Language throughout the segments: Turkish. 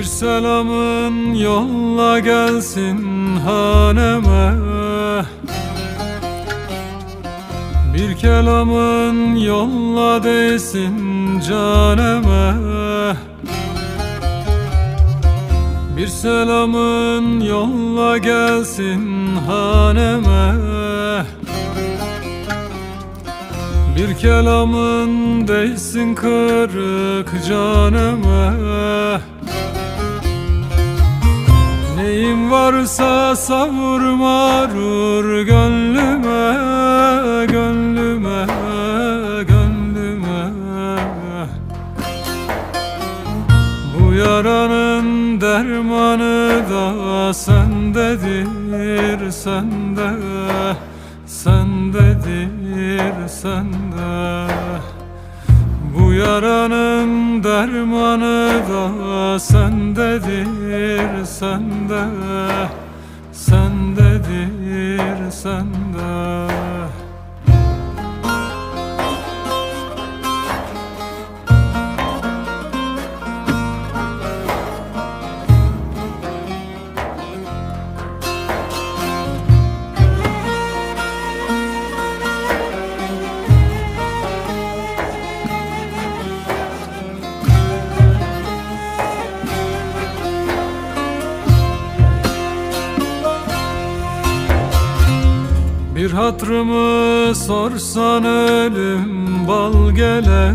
Bir selamın yolla gelsin haneme. Bir kelamın yolla değsin caneme. Bir selamın yolla gelsin haneme. Bir kelamın değsin kırık caneme Neyim varsa savurma vur gönlüme, gönlüme, gönlüme. Bu yaranın dermanı da sendedir, sende Sendedir, sende. Bu yaranın dermanı da sendedir, sende Sendedir, sende Bir hatrımı sorsan ölüm bal gele.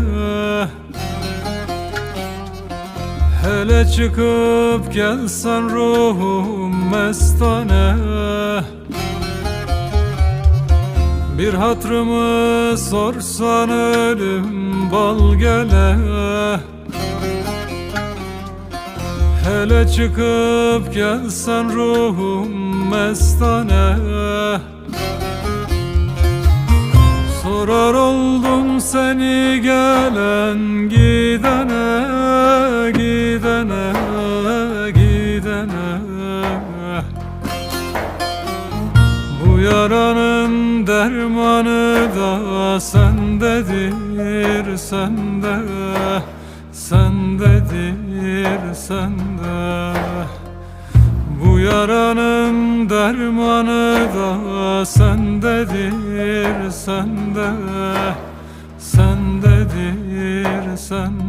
Hele çıkıp gelsen ruhum mestane. Bir hatrımı sorsan ölüm bal gele. Hele çıkıp gelsen ruhum mestane seni gelen gidene gidene gidene. Bu yaranın dermanı da sendedir sende Sendedir sende. Bu yaranın dermanı da sendedir, sende Sendedir, sende